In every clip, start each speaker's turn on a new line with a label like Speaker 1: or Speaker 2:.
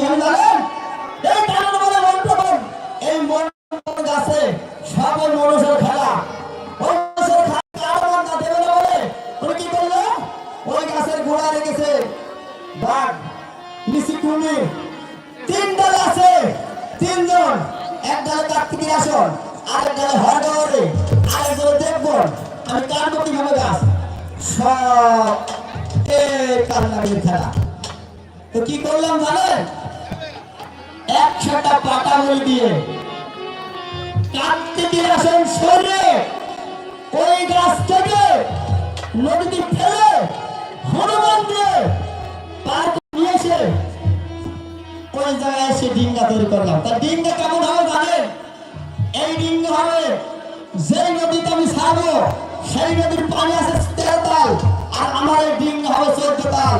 Speaker 1: কি জানেন এই কারণে এই মন্টন গাছে সব মানুষের খেলা মানুষের বলে উনি কি করল ওই গাছের গোড়া রেখেছে বাঘ তিন দল আছে তিনজন এক দলে কার্তিকের আসন আরেক দলে হরগরে আরেক দলে দেখবন আমি কাটবো কীভাবে গাছ সব কান্নাগির খেলা তো কি করলাম জানেন? একশোটা পাটা বই দিয়ে কার্তিকের আসন সরে ওই গাছ থেকে নদীতে ফেলে হনুমান দিয়ে পার নিয়ে এসে ওই জায়গায় এসে ডিঙ্গা তৈরি করলাম। তা ডিঙ্গা কেমন হবে জানেন? এই ডিঙ্গা হবে যেই নদীতে আমি ছাড়বো, সেই নদীর পানি আছে তেরো তাল, আর আমার এই ডিঙ্গা হবে চোদ্দ তাল।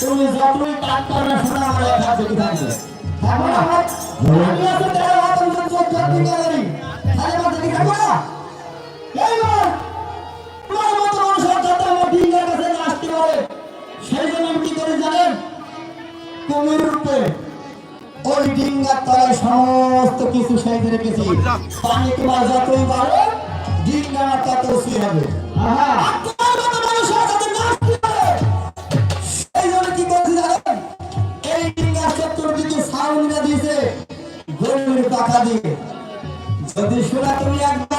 Speaker 1: তুমি যতই টান করবে শোনা আমার এক হাত থাকবে। সমস্ত কিছু সেজে রেখেছি পানি তোমার যতই বাড়ে ডিঙ্গা তত হবে Hallelujah.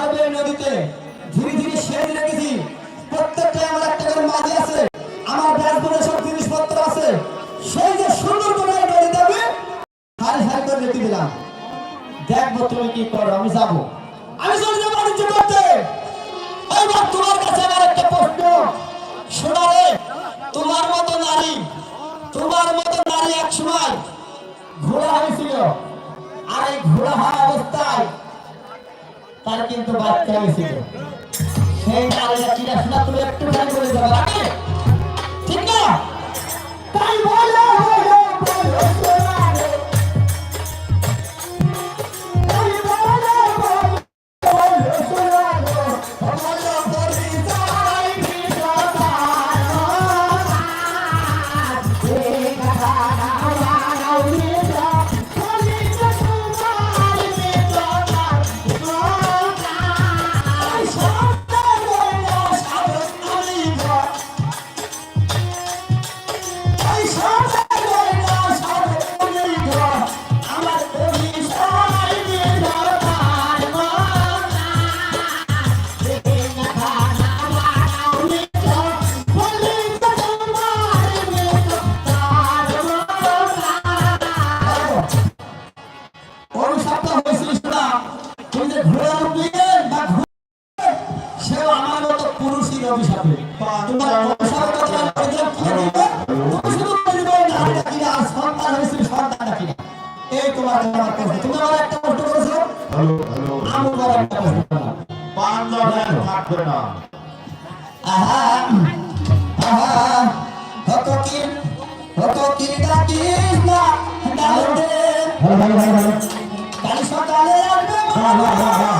Speaker 1: সারবে নদীতে ধীরে ধীরে সেরে রেখেছি। প্রত্যেকটা আমার একটা করে মাঝে আছে। আমার ব্যাস বলে সব জিনিসপত্র আছে। সেই যে সুন্দর করে নদীতে আমি সারি সারি করে রেখে দিলাম। দেখব তুমি কি করো, আমি যাব। আমি চলে যাব বাণিজ্য করতে। এইবার তোমার কাছে আমার একটা প্রশ্ন। শোনা রে, তোমার মতো নারী, তোমার মতো নারী এক সময় ঘোড়া হয়েছিল। আর এই ঘোড়া হওয়া অবস্থায় তার কিন্তু বাচ্চা হয়েছিল। সেই নারীরা কিনা শোনা তুমি একটু খালি করে দেবো ঠিক না? তাই বলো বলো বলো। ডালতে কাল সকালে আসবে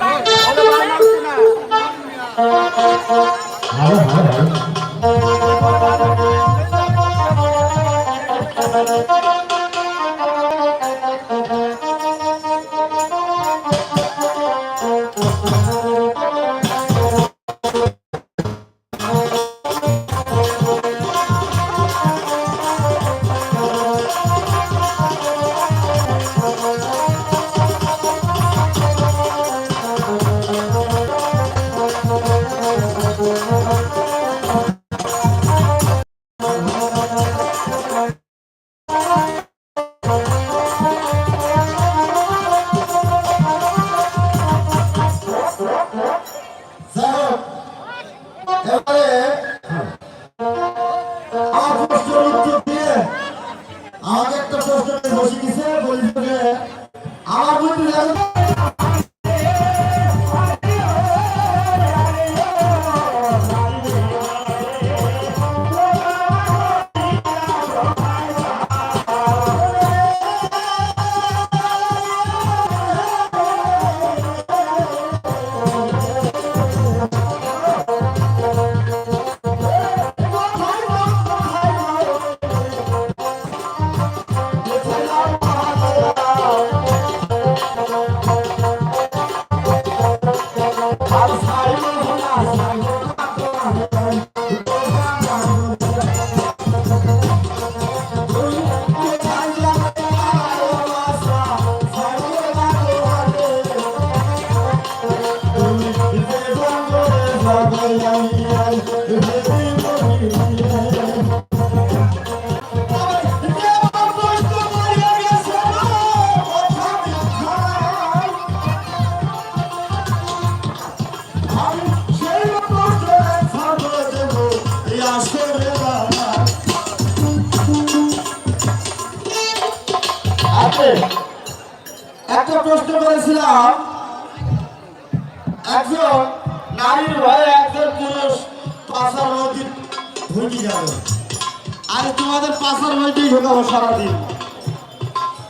Speaker 1: আর তোমাদের পাশার ঢুকাবো সারাদিন।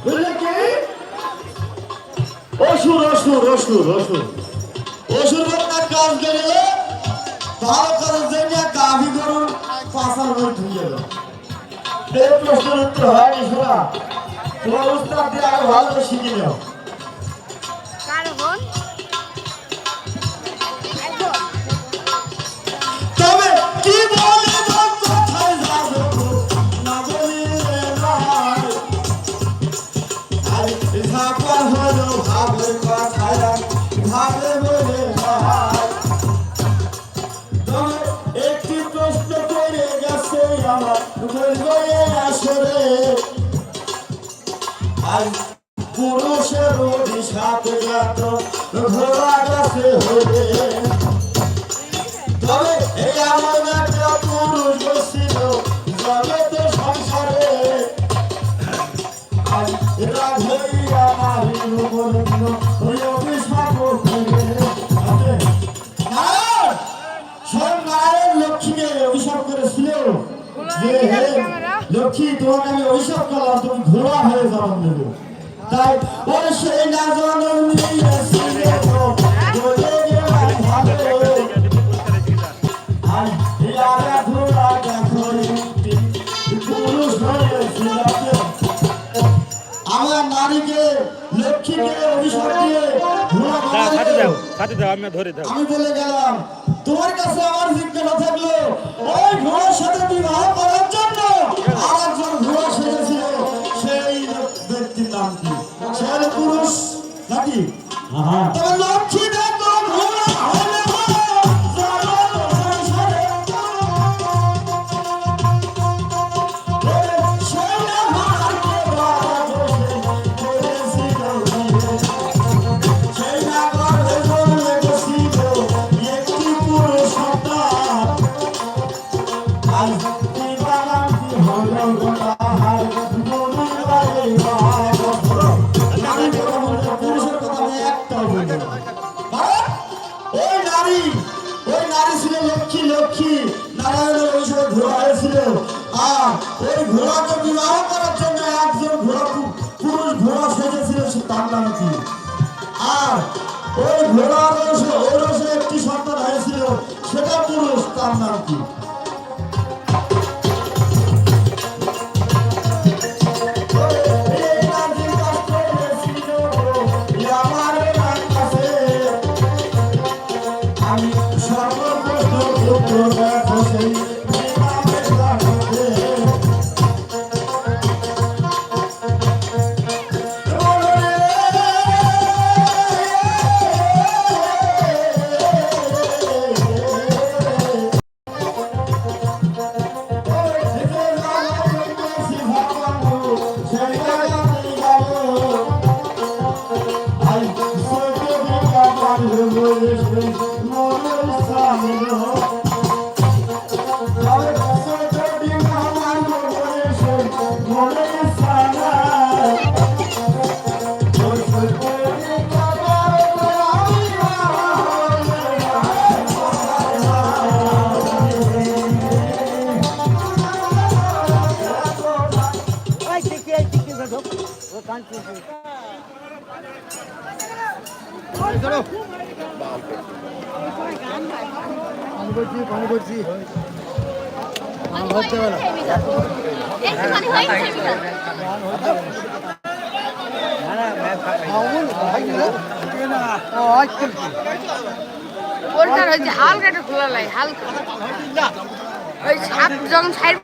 Speaker 1: বুঝলে কি? অসুর অসুর অসুর কাজ করলে ভালো কাজের পাশার মধ্যে ঢুকে যাবে এই প্রশ্নের উত্তর হয়নি শোনা। তোমার উস্তাদ দিয়ে আরও ভালো করে শিখে যাও
Speaker 2: কারণ একদম
Speaker 1: তবে আজ পুরুষের অভিশাপ গাত ঘোড়া গাছে হয়ে। তবে এই আমার একটা পুরুষ বসছিল জগতে সংসারে। আজ রাধেই আমার ওই অভিশাপ করে আছে। কারণ স্বয়ং নারায়ণ লক্ষ্মীকে অভিশাপ করেছিল। যে লক্ষ্মী তোমাকে আমি অভিশাপ করলাম তুমি ঘোড়া হয়ে জন্ম দেবে তাই সেই না জন্ম আমার নারীকে লক্ষ্মীকে অভিশাপ দিয়ে
Speaker 3: সাথে দাও আমি ধরে দাও।
Speaker 1: আমি বলে গেলাম তোমার কাছে আমার জিজ্ঞাসা থাকল ওই ঘোড়ার সাথে বিবাহ করার জন্য আর একজন ঘোড়া সেজেছিল সেই ব্যক্তির নাম কি? ছেলে পুরুষ নাকি? তবে লক্ষ্মী ঘোড়াকে বিবাহ করার জন্য একজন ঘোড়া পুরুষ ঘোড়া সেজেছিল তার নাম কি? আর ওই ওই একটি সন্তান হয়েছিল, সেটা পুরুষ, তার নাম কি? এই নাজি
Speaker 2: একটুখানি হয়েছে বিকাল। ওটার হচ্ছে হালকা খোলা লাগে হালকা ওই সাপ যখন সাইড